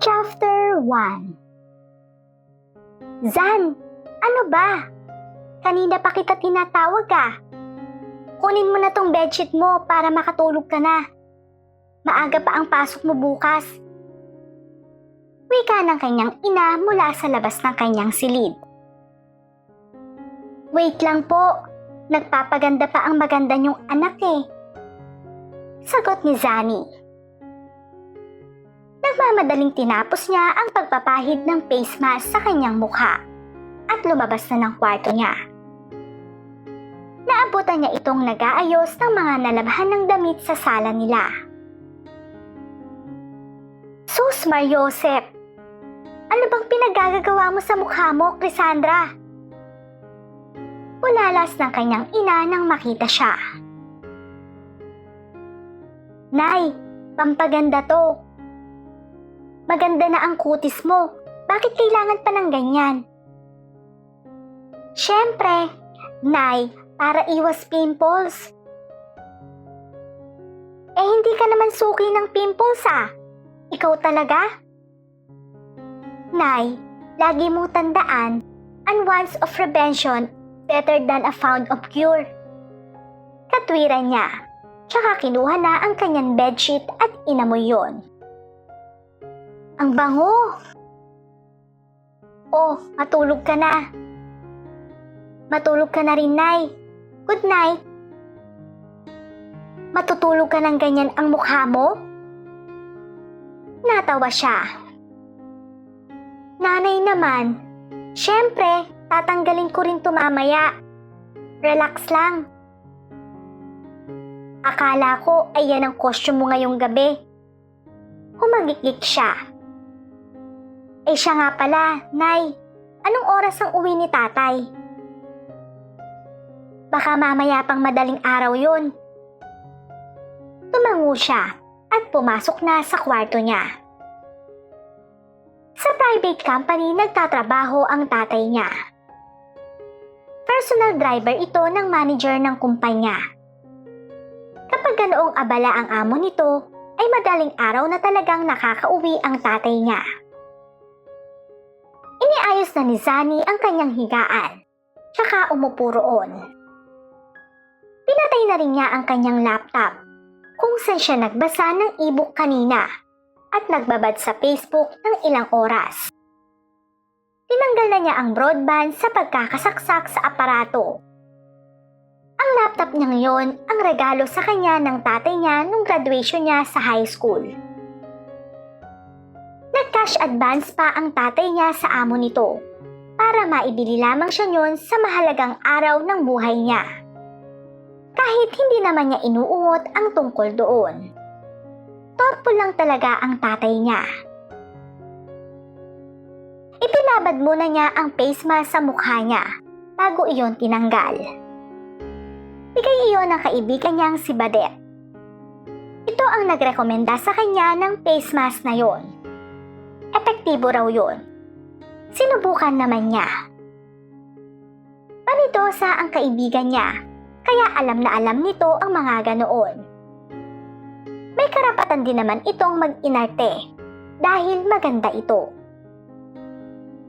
Chapter 1 Zan, ano ba? Kanina pa kita tinatawag ka. Kunin mo na tong bedsheet mo para makatulog ka na. Maaga pa ang pasok mo bukas. Wika ng kanyang ina mula sa labas ng kanyang silid. Wait lang po, nagpapaganda pa ang maganda niyong anak eh. Sagot ni Zani. Nagmamadaling tinapos niya ang pagpapahid ng face mask sa kanyang mukha at lumabas na ng kwarto niya. Naabutan niya itong nag-aayos ng mga nalabhan ng damit sa sala nila. Sus, Mariosep! Ano bang pinagagagawa mo sa mukha mo, Crisandra? Ulalas ng kanyang ina nang makita siya. Nay, pampaganda to. Maganda na ang kutis mo. Bakit kailangan pa ng ganyan? Siyempre, Nay, para iwas pimples. Eh hindi ka naman suki ng pimples ah. Ikaw talaga? Nay, lagi mong tandaan, an once of prevention better than a found of cure. Katwiran niya, tsaka kinuha na ang kanyang bedsheet at inamoy yon. Ang bango! Oh, matulog ka na. Matulog ka na rin, Nay. Good night. Matutulog ka ng ganyan ang mukha mo? Natawa siya. Nanay naman, syempre, tatanggalin ko rin to mamaya. Relax lang. Akala ko ay yan ang costume mo ngayong gabi. Humagikik siya. Eh siya nga pala, Nay, anong oras ang uwi ni tatay? Baka mamaya pang madaling araw yun. Tumango siya at pumasok na sa kwarto niya. Sa private company nagtatrabaho ang tatay niya. Personal driver ito ng manager ng kumpanya. Kapag ganoong abala ang amo nito, ay madaling araw na talagang nakakauwi ang tatay niya. Iniayos na ni Zani ang kanyang higaan, tsaka umupo roon. Pinatay na rin niya ang kanyang laptop kung saan siya nagbasa ng ebook kanina at nagbabad sa Facebook ng ilang oras. Tinanggal na niya ang broadband sa pagkakasaksak sa aparato. Ang laptop niyang yon ang regalo sa kanya ng tatay niya nung graduation niya sa high school. Nag-cash advance pa ang tatay niya sa amo nito para maibili lamang siya yon sa mahalagang araw ng buhay niya kahit hindi naman niya inuungot ang tungkol doon. Torpo lang talaga ang tatay niya. Ipinabad muna niya ang face mask sa mukha niya bago iyon tinanggal. Bigay iyon ng kaibigan niyang si Badet. Ito ang nagrekomenda sa kanya ng face mask na yon. Epektibo raw yon. Sinubukan naman niya. Panitosa ang kaibigan niya kaya alam na alam nito ang mga ganoon. May karapatan din naman itong mag-inarte dahil maganda ito.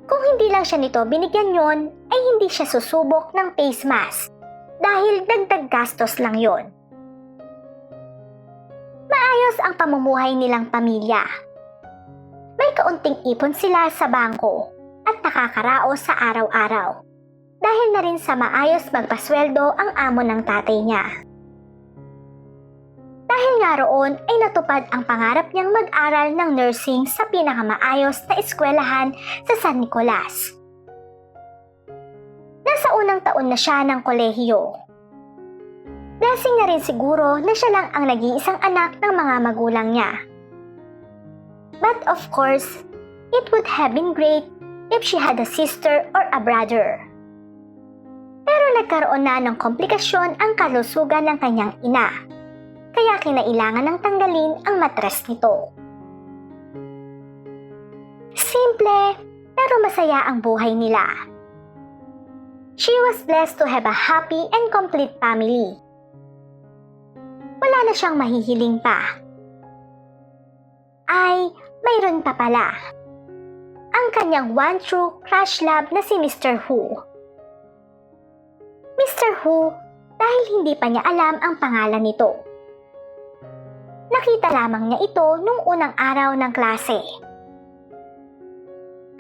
Kung hindi lang siya nito binigyan yon, ay hindi siya susubok ng face mask dahil dagdag gastos lang yon. Maayos ang pamumuhay nilang pamilya. May kaunting ipon sila sa bangko at nakakaraos sa araw-araw dahil na rin sa maayos magpasweldo ang amo ng tatay niya. Dahil nga roon ay natupad ang pangarap niyang mag-aral ng nursing sa pinakamaayos na eskwelahan sa San Nicolas. Nasa unang taon na siya ng kolehiyo. Blessing na rin siguro na siya lang ang nag-iisang anak ng mga magulang niya. But of course, it would have been great if she had a sister or a brother. Pero nagkaroon na ng komplikasyon ang kalusugan ng kanyang ina. Kaya kinailangan ng tanggalin ang matres nito. Simple, pero masaya ang buhay nila. She was blessed to have a happy and complete family. Wala na siyang mahihiling pa. Ay, mayroon pa pala. Ang kanyang one true crush love na si Mr. Who. Mr. Who, dahil hindi pa niya alam ang pangalan nito. Nakita lamang niya ito nung unang araw ng klase.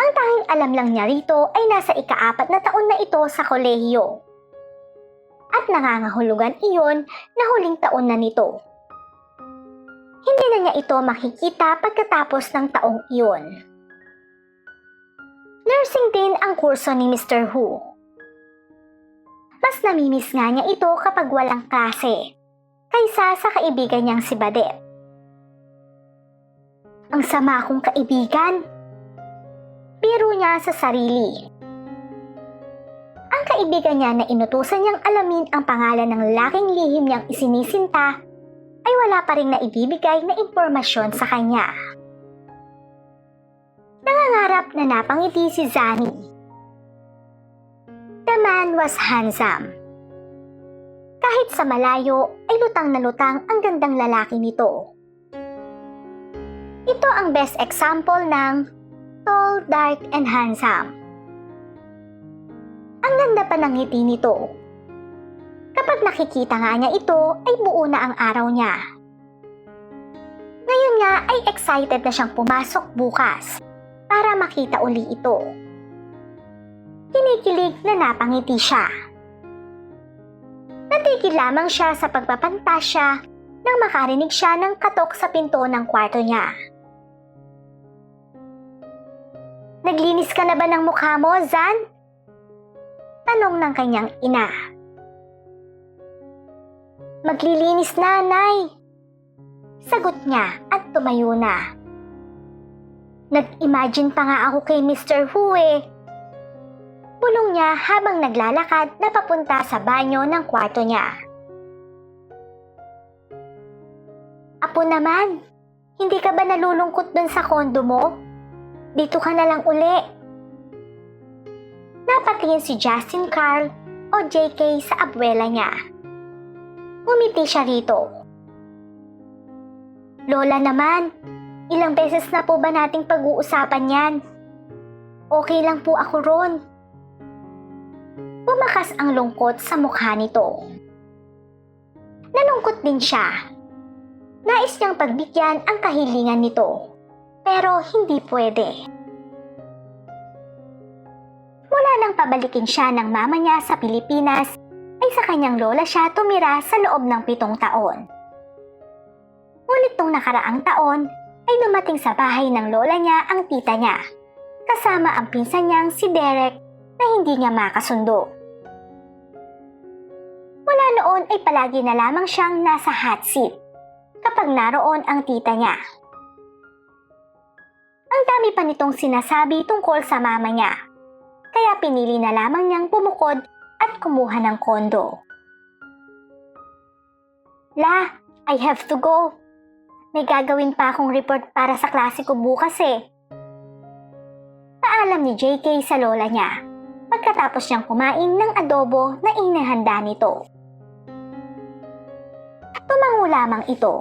Ang tanging alam lang niya rito ay nasa ikaapat na taon na ito sa kolehiyo. At nangangahulugan iyon na huling taon na nito. Hindi na niya ito makikita pagkatapos ng taong iyon. Nursing din ang kurso ni Mr. Who. Mas namimiss nga niya ito kapag walang klase, kaysa sa kaibigan niyang si Badet. Ang sama kong kaibigan. Biro niya sa sarili. Ang kaibigan niya na inutusan niyang alamin ang pangalan ng lalaking lihim niyang isinisinta wala pa rin naibibigay na impormasyon sa kanya. Nangangarap na napangiti si Zani. The man was handsome. Kahit sa malayo ay lutang na lutang ang gandang lalaki nito. Ito ang best example ng tall, dark, and handsome. Ang ganda pa ng ngiti nito. Kapag nakikita nga niya ito, ay buo na ang araw niya. Ngayon nga ay excited na siyang pumasok bukas para makita uli ito. Kinikilig na napangiti siya. Natigil lamang siya sa pagpapantasya nang makarinig siya ng katok sa pinto ng kwarto niya. Naglinis ka na ba ng mukha mo, Zan? Tanong ng kanyang ina. Maglilinis na, Nay. Sagot niya at tumayo na. Nag-imagine pa nga ako kay Mr. Hu eh. Pulong niya habang naglalakad na papunta sa banyo ng kwarto niya. Apo naman, hindi ka ba nalulungkot dun sa kondo mo? Dito ka na lang uli. Napatingin si Justin Carl o JK sa abuela niya. Umiti siya rito. Lola naman, ilang beses na po ba nating pag-uusapan yan? Okay lang po ako ron. Bumakas ang lungkot sa mukha nito. Nalungkot din siya. Nais niyang pagbigyan ang kahilingan nito, pero hindi pwede. Mula nang pabalikin siya ng mama niya sa Pilipinas, ay sa kanyang lola siya tumira sa loob ng pitong taon. Ngunit nung nakaraang taon, ay dumating sa bahay ng lola niya ang tita niya, kasama ang pinsan niyang si Derek na hindi niya makasundo. Mula noon ay palagi na lamang siyang nasa hot seat kapag naroon ang tita niya. Ang dami pa nitong sinasabi tungkol sa mama niya, kaya pinili na lamang niyang bumukod at kumuha ng kondo. La, I have to go. May gagawin pa akong report para sa klase ko bukas eh. Paalam ni JK sa lola niya pagkatapos niyang kumain ng adobo na inihanda nito. Tumango lamang ito.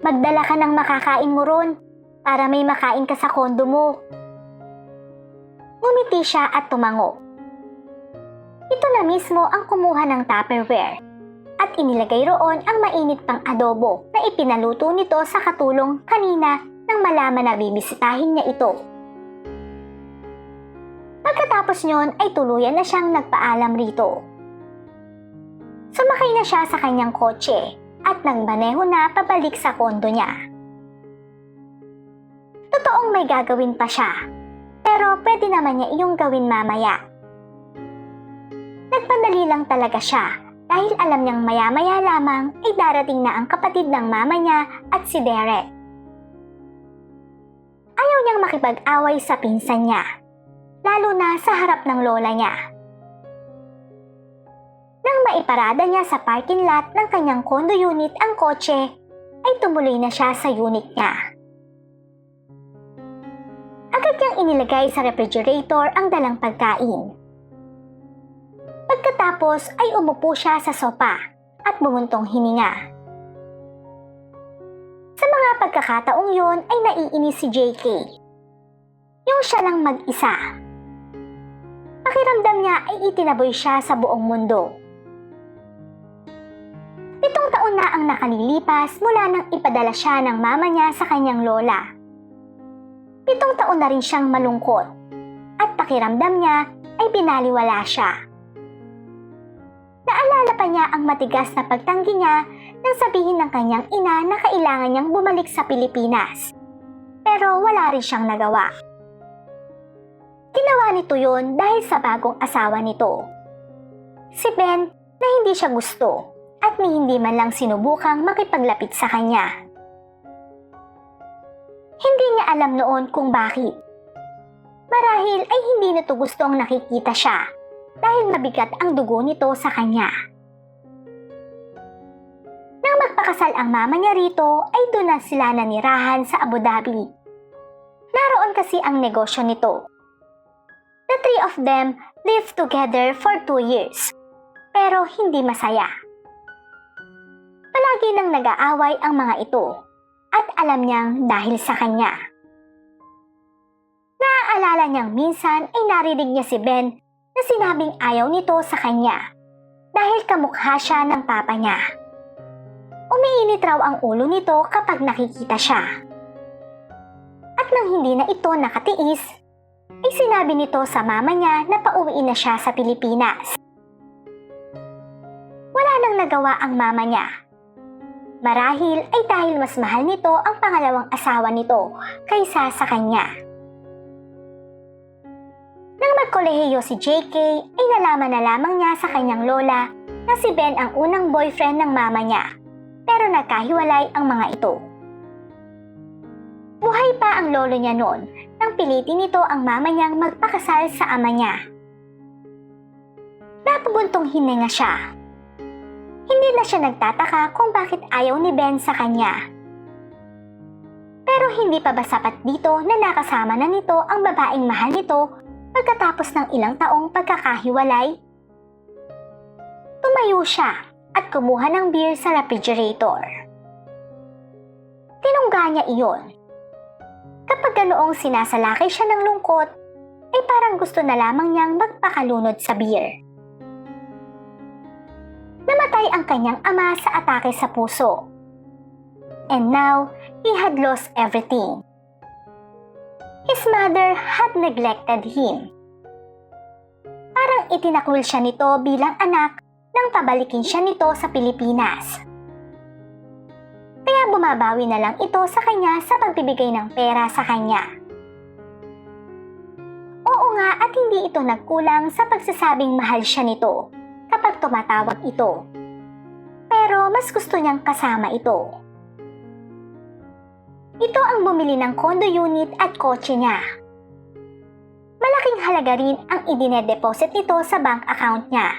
Magdala ka ng makakain mo ron para may makain ka sa kondo mo. Ngumiti siya at tumango. Ito na mismo ang kumuha ng Tupperware at inilagay roon ang mainit pang adobo na ipinaluto nito sa katulong kanina nang malaman na bibisitahin niya ito. Pagkatapos nyon ay tuluyan na siyang nagpaalam rito. Sumakay na siya sa kanyang kotse at nagmaneho na pabalik sa kondo niya. Totoong may gagawin pa siya, pero pwede naman niya iyong gawin mamaya. Nagpadali lang talaga siya dahil alam niyang maya-maya lamang ay darating na ang kapatid ng mama niya at si Derek. Ayaw niyang makipag-away sa pinsan niya, lalo na sa harap ng lola niya. Nang maiparada niya sa parking lot ng kanyang condo unit ang kotse, ay tumuloy na siya sa unit niya. Agad niyang inilagay sa refrigerator ang dalang pagkain. Pagkatapos ay umupo siya sa sopa at bumuntong hininga. Sa mga pagkakataong yon ay naiinis si JK. Yung siya lang mag-isa. Pakiramdam niya ay itinaboy siya sa buong mundo. Pitong taon na ang nakalilipas mula nang ipadala siya ng mama niya sa kanyang lola. Pitong taon na rin siyang malungkot at pakiramdam niya ay binaliwala siya. Naalala pa niya ang matigas na pagtanggi niya nang sabihin ng kanyang ina na kailangan niyang bumalik sa Pilipinas. Pero wala rin siyang nagawa. Ginawa nito yon dahil sa bagong asawa nito. Si Ben na hindi siya gusto at ni hindi man lang sinubukang makipaglapit sa kanya. Hindi niya alam noon kung bakit. Marahil ay hindi nito gustong nakikita siya dahil mabigat ang dugo nito sa kanya. Nang magpakasal ang mama niya rito ay doon na sila nanirahan sa Abu Dhabi. Naroon kasi ang negosyo nito. The three of them lived together for two years, pero hindi masaya. Palagi nang nag-aaway ang mga ito at alam niyang dahil sa kanya. Naaalala niyang minsan ay narinig niya si Ben na sinabing ayaw nito sa kanya dahil kamukha siya ng papa niya. Umiinit raw ang ulo nito kapag nakikita siya. At nang hindi na ito nakatiis, ay sinabi nito sa mama niya na pauwiin na siya sa Pilipinas. Wala nang nagawa ang mama niya. Marahil ay dahil mas mahal nito ang pangalawang asawa nito kaysa sa kanya. Nang magkolehiyo si JK, ay nalaman na lamang niya sa kanyang lola na si Ben ang unang boyfriend ng mama niya. Pero nagkahiwalay ang mga ito. Buhay pa ang lolo niya noon nang pilitin nito ang mama niyang magpakasal sa ama niya. Napabuntong hininga siya. Hindi na siya nagtataka kung bakit ayaw ni Ben sa kanya. Pero hindi pa ba sapat dito na nakasama na nito ang babaeng mahal nito pagkatapos ng ilang taong pagkakahiwalay? Tumayo siya at kumuha ng beer sa refrigerator. Tinungga niya iyon. Kapag ganoong sinasalakay siya ng lungkot, ay parang gusto na lamang niyang magpakalunod sa beer. Namatay ang kanyang ama sa atake sa puso. And now, he had lost everything. His mother had neglected him. Parang itinakwil siya nito bilang anak nang pabalikin siya nito sa Pilipinas. Kaya bumabawi na lang ito sa kanya sa pagbibigay ng pera sa kanya. Oo nga at hindi ito nagkulang sa pagsasabing mahal siya nito kapag tumatawag ito. Pero mas gusto niyang kasama ito. Ito ang bumili ng condo unit at kotse niya. Malaking halaga rin ang idine-deposit nito sa bank account niya.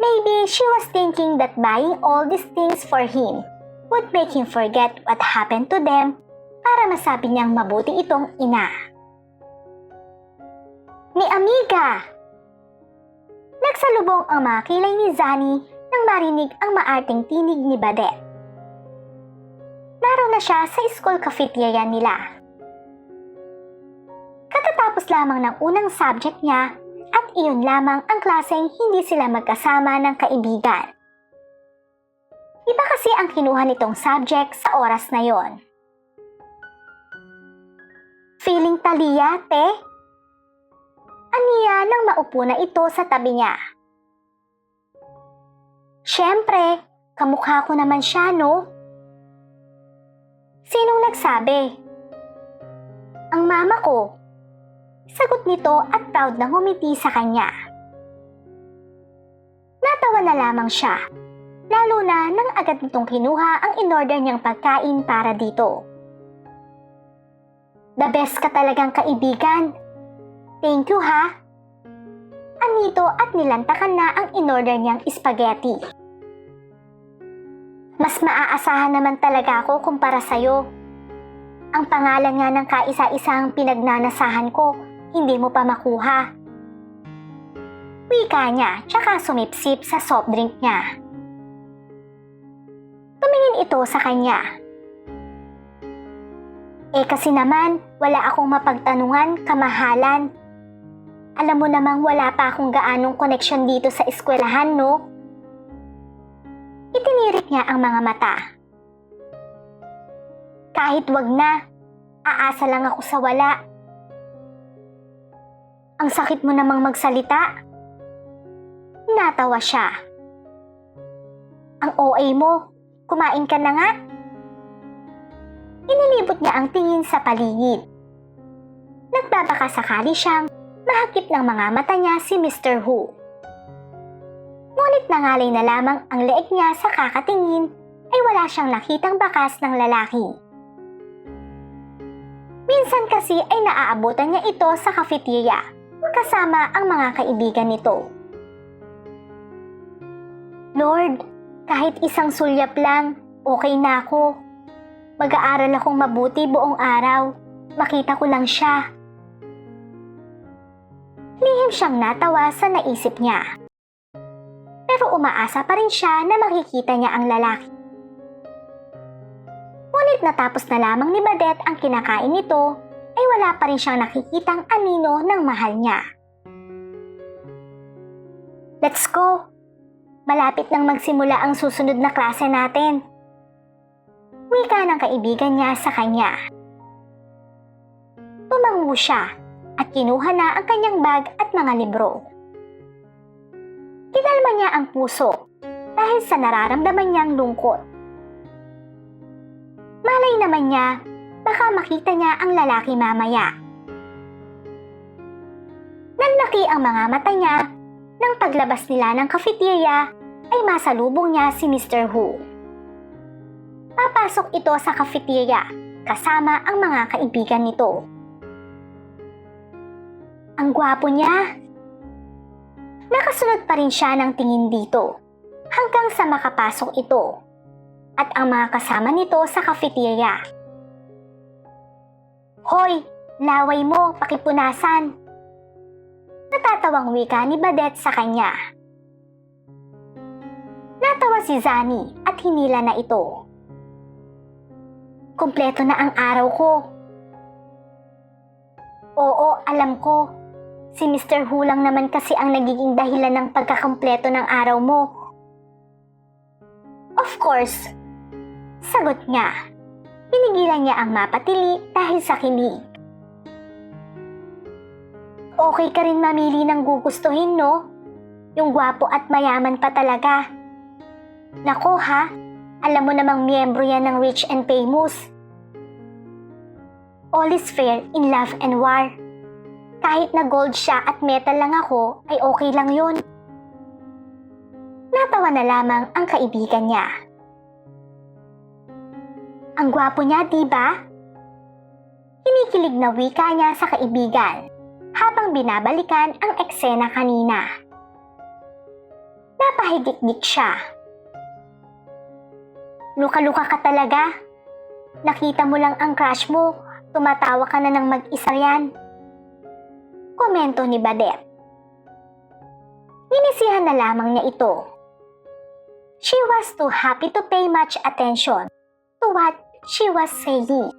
Maybe she was thinking that buying all these things for him would make him forget what happened to them para masabi niyang mabuti itong ina. Ni Amiga! Nagsalubong ang mga kilay ni Zani nang marinig ang maarting tinig ni Badet. Na siya sa school cafeteria nila. Katatapos lamang ng unang subject niya at iyon lamang ang klaseng hindi sila magkasama ng kaibigan. Iba kasi ang kinuha nitong subject sa oras na yon. Feeling taliya, te? Aniya nang maupo na ito sa tabi niya. Siyempre, kamukha ko naman siya, no? Sinong nagsabi? Ang mama ko. Sagot nito at proud na ngumiti sa kanya. Natawa na lamang siya, lalo na nang agad nitong kinuha ang inorder niyang pagkain para dito. The best ka talagang kaibigan. Thank you ha. Anito at nilantakan na ang inorder niyang spaghetti. Mas maaasahan naman talaga ako kumpara sa'yo. Ang pangalan nga ng kaisa-isang pinagnanasahan ko, hindi mo pa makuha. Wika niya, tsaka sumipsip sa soft drink niya. Tumingin ito sa kanya. Eh kasi naman, wala akong mapagtanungan, kamahalan. Alam mo namang wala pa akong gaanong koneksyon dito sa eskwelahan, no? Itinirik niya ang mga mata. Kahit wag na, aasa lang ako sa wala. Ang sakit mo namang magsalita. Natawa siya. Ang OA mo, kumain ka na nga. Inilibot niya ang tingin sa paligid. Nagbabaka sakali siyang mahakip ng mga mata niya si Mr. Hu. Ngunit nangalay na lamang ang leeg niya sa kakatingin ay wala siyang nakitang bakas ng lalaki. Minsan kasi ay naaabutan niya ito sa cafeteria kasama ang mga kaibigan nito. Lord, kahit isang sulyap lang, okay na ako. Mag-aaral akong mabuti buong araw. Makita ko lang siya. Lihim siyang natawa sa naisip niya. Pero umaasa pa rin siya na makikita niya ang lalaki. Ngunit natapos na lamang ni Badet ang kinakain nito, ay wala pa rin siyang nakikitang anino ng mahal niya. Let's go! Malapit nang magsimula ang susunod na klase natin. Wika ng kaibigan niya sa kanya. Tumango siya at kinuha na ang kanyang bag at mga libro. Kinalma niya ang puso dahil sa nararamdaman niyang lungkot. Malay naman niya, baka makita niya ang lalaki mamaya. Nanlaki ang mga mata niya nang paglabas nila ng cafeteria ay masalubong niya si Mr. Hu. Papasok ito sa cafeteria kasama ang mga kaibigan nito. Ang gwapo niya. Nakasunod pa rin siya ng tingin dito hanggang sa makapasok ito at ang mga kasama nito sa cafeteria. Hoy, laway mo, pakipunasan. Natatawang wika ni Badet sa kanya. Natawa si Zani at hinila na ito. Kumpleto na ang araw ko. Oo, alam ko. Si Mr. Hu lang naman kasi ang nagiging dahilan ng pagkakumpleto ng araw mo. Of course. Sagot niya. Pinigilan niya ang mapatili dahil sa kilig. Okay ka rin mamili ng gugustuhin, no? Yung gwapo at mayaman pa talaga. Nako ha, alam mo namang miyembro yan ng rich and famous. All is fair in love and war. Kahit na gold siya at metal lang ako, ay okay lang yun. Natawa na lamang ang kaibigan niya. Ang gwapo niya, di ba? Kinikilig na wika niya sa kaibigan habang binabalikan ang eksena kanina. Napahigik-gik siya. Luka-luka ka talaga. Nakita mo lang ang crush mo, tumatawa ka na ng mag-isa yan. Komento ni Badet. Ninisihan na lamang niya ito. She was too happy to pay much attention to what she was saying.